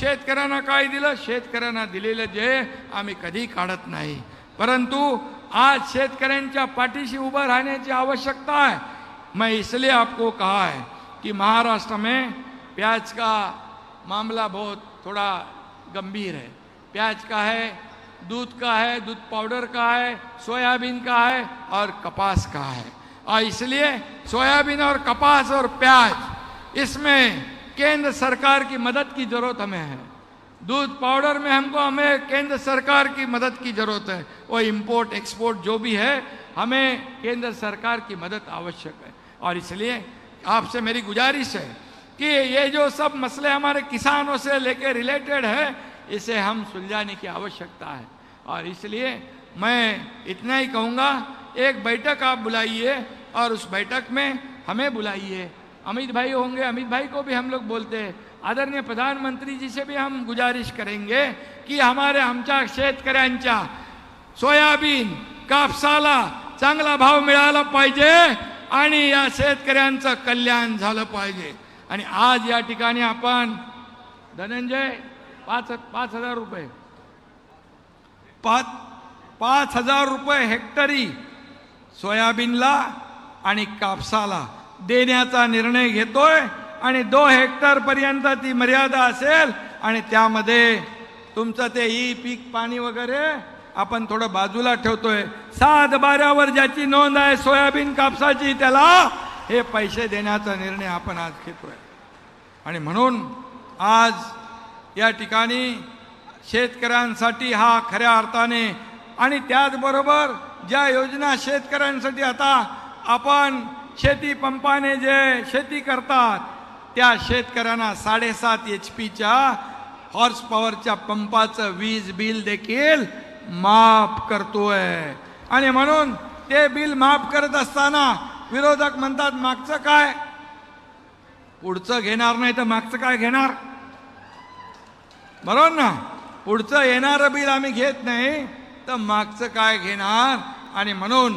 शेतकऱ्यांना काय दिलं? शेतकऱ्यांना दिलेलं जे आम्ही कधी काढत नाही. परंतु आज शेतकऱ्यांच्या पाठीशी उभं राहण्याची आवश्यकता है मैं इसलिए आपको कहा है कि महाराष्ट्र में प्याज का मामला बहुत थोड़ा गंभीर है। प्याज का है दूध का है दूध पाउडर का है सोयाबीन का है और कपास का है। और इसलिए सोयाबीन और कपास और प्याज इसमें केंद्र सरकार की मदद की ज़रूरत हमें है। दूध पाउडर में हमको, हमें केंद्र सरकार की मदद की ज़रूरत है। वो इंपोर्ट एक्सपोर्ट जो भी है, हमें केंद्र सरकार की मदद आवश्यक है। और इसलिए आपसे मेरी गुजारिश है कि ये जो सब मसले हमारे किसानों से लेके रिलेटेड है, इसे हम सुलझाने की आवश्यकता है। और इसलिए मैं इतना ही कहूँगा, एक बैठक आप बुलाइए और उस बैठक में हमें बुलाइए। अमित भाई होंगे अमित भाई को भी हम लोग बोलते हैं। आदरणीय प्रधानमंत्री जी से भी हम गुजारिश करेंगे की हमारे आमच्या शेतकऱ्यांच्या सोयाबीन कापसाला चांगला भाव मिळाला पाहिजे आणि या शेतकऱ्यांचं कल्याण झालं पाहिजे. आणि आज या ठिकाणी आपण धनंजय पाच पाच हजार रुपये. पाच पाच हजार रुपये हेक्टरी सोयाबीनला आणि कापसाला देण्याचा निर्णय घेतोय आणि दो हेक्टर पर्यंत ती मर्यादा असेल आणि त्यामध्ये तुमचं ते ई पीक पाणी वगैरे आपण थोडं बाजूला ठेवतोय. सात बाऱ्यावर ज्याची नोंद आहे सोयाबीन कापसाची त्याला हे पैसे देण्याचा निर्णय आपण आज घेतोय. आणि म्हणून आज या ठिकाणी शेतकऱ्यांसाठी हा खऱ्या अर्थाने आणि त्याचबरोबर ज्या योजना शेतकऱ्यांसाठी आता आपण शेती पंपाने जे शेती करतात त्या शेतकऱ्यांना साडेसात एच पीच्या हॉर्स पॉवरच्या पंपाचं वीज बिल देखील माफ करतोय. आणि म्हणून ते बिल माफ करत असताना विरोधक म्हणतात मागचं काय? पुढचं घेणार नाही तर मागचं काय घेणार? बरोबर ना पुढचं येणारं बिल आम्ही घेत नाही तर मागचं काय घेणार? आणि म्हणून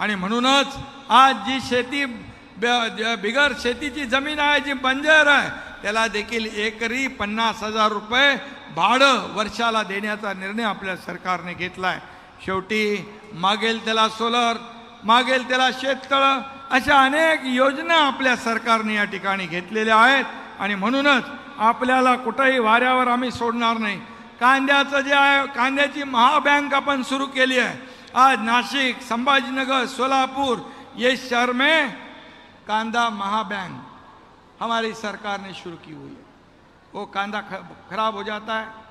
आणि म्हणूनच आज जी शेती ब- बिगर शेतीची जमीन आहे जी बंजर आहे त्याला देखील एकरी पन्नास हजार रुपये भाडं वर्षाला देण्याचा निर्णय आपल्या सरकारने घेतला आहे शेवटी मागेल त्याला सोलर मागेल त्याला शेततळं अशा अनेक योजना आपल्या सरकारने या ठिकाणी घेतलेल्या आहेत. आणि म्हणूनच आपल्याला कुठंही वाऱ्यावर आम्ही सोडणार नाही. कांद्याचं जे आहे कांद्याची महाबँक आपण सुरू केली आहे. आज नासिक संभाजीनगर, सोलापुर, ये शहर में कांदा महाबैंक हमारी सरकार ने शुरू की हुई है। वो कांदा खराब हो जाता है।